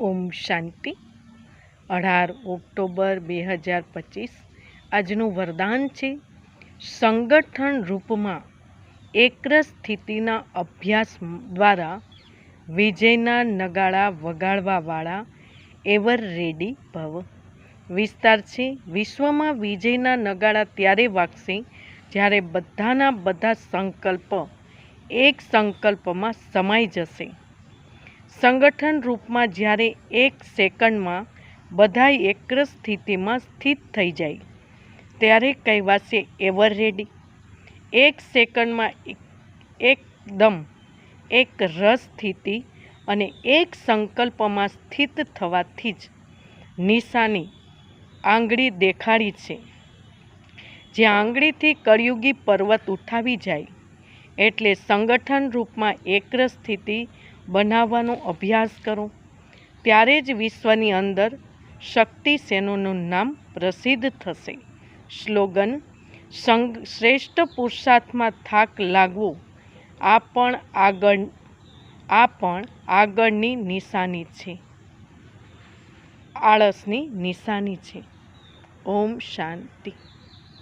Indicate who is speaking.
Speaker 1: ઓમ શાંતિ. અઢાર ઓક્ટોબર બે હજાર પચીસ. આજનું વરદાન છે, સંગઠન રૂપમાં એકરસ સ્થિતિના અભ્યાસ દ્વારા વિજયના નગાડા વગાડવાવાળા એવર રેડી ભવ. વિસ્તાર છે, વિશ્વમાં વિજયના નગાડા ત્યારે વાગશે જ્યારે બધાના બધા સંકલ્પ એક સંકલ્પમાં સમાઈ જશે. સંગઠન રૂપમાં જ્યારે એક સેકન્ડમાં બધા એકરસ સ્થિતિમાં સ્થિત થઈ જાય, ત્યારે કહેવાશે એવર રેડી. એક સેકન્ડમાં એકદમ એક રસ સ્થિતિ અને એક સંકલ્પમાં સ્થિત થવાથી જ નિશાની આંગળી દેખાડી છે. જે આંગળીથી કળિયુગી પર્વત ઉઠાવી જાય, એટલે સંગઠન રૂપમાં એક્ર સ્થિતિ બનાવવાનો અભ્યાસ કરો. ત્યારે જ વિશ્વની અંદર શક્તિ સેનોનું નામ પ્રસિદ્ધ થશે. સ્લોગન, સંગ, શ્રેષ્ઠ પુરુષાર્થમાં થાક લાગવો, આ પણ આગળ, આ પણ આગળની નિશાની છે. આળસની નિશાની છે. ઓમ શાંતિ.